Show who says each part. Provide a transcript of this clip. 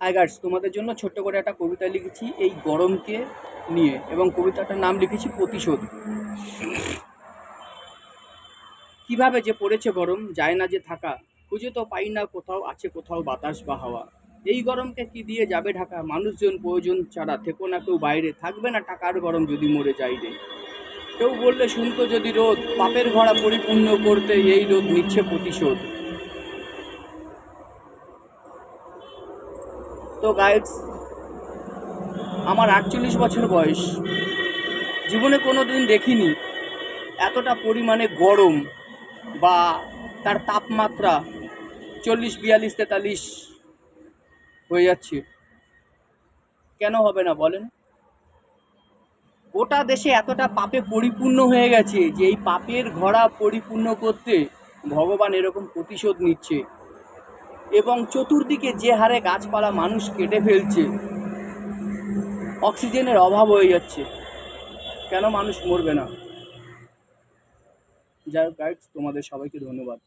Speaker 1: High তোমাদের জন্য ছোট্ট করে একটা কবিতা লিখেছি, এই গরমকে নিয়ে। এবং কবিতাটার নাম লিখেছি প্রতিশোধ। কীভাবে যে পড়েছে গরম, যায় না যে থাকা, খুঁজে তো পাই না কোথাও, আছে কোথাও বাতাস বা হাওয়া। এই গরমকে কি দিয়ে যাবে ঢাকা? মানুষজন প্রয়োজন ছাড়া থেকো না কেউ বাইরে। থাকবে না টাকার গরম যদি মরে যাই রে। কেউ বললে, শুনতো যদি রোদ, পাপের ঘোড়া পরিপূর্ণ করতে এই রোদ নিচ্ছে প্রতিশোধ। তো গাইডস আমার আটচল্লিশ বছর বয়স। জীবনে কোনো দিন দেখিনি এতটা পরিমাণে গরম বা তার তাপমাত্রা চল্লিশ, বিয়াল্লিশ, তেতাল্লিশ হয়ে যাচ্ছে। কেন হবে না বলেন? গোটা দেশে এতটা পাপে পরিপূর্ণ হয়ে গেছে যে এই পাপের ঘোড়া পরিপূর্ণ করতে ভগবান এরকম প্রতিশোধ নিচ্ছে। এবং চতুর্দিকে যে হারে গাছপালা মানুষ কেটে ফেলছে, অক্সিজেনের অভাব হয়ে যাচ্ছে। কেন মানুষ মরবে না? যাই হোক গাইডস তোমাদের সবাইকে ধন্যবাদ।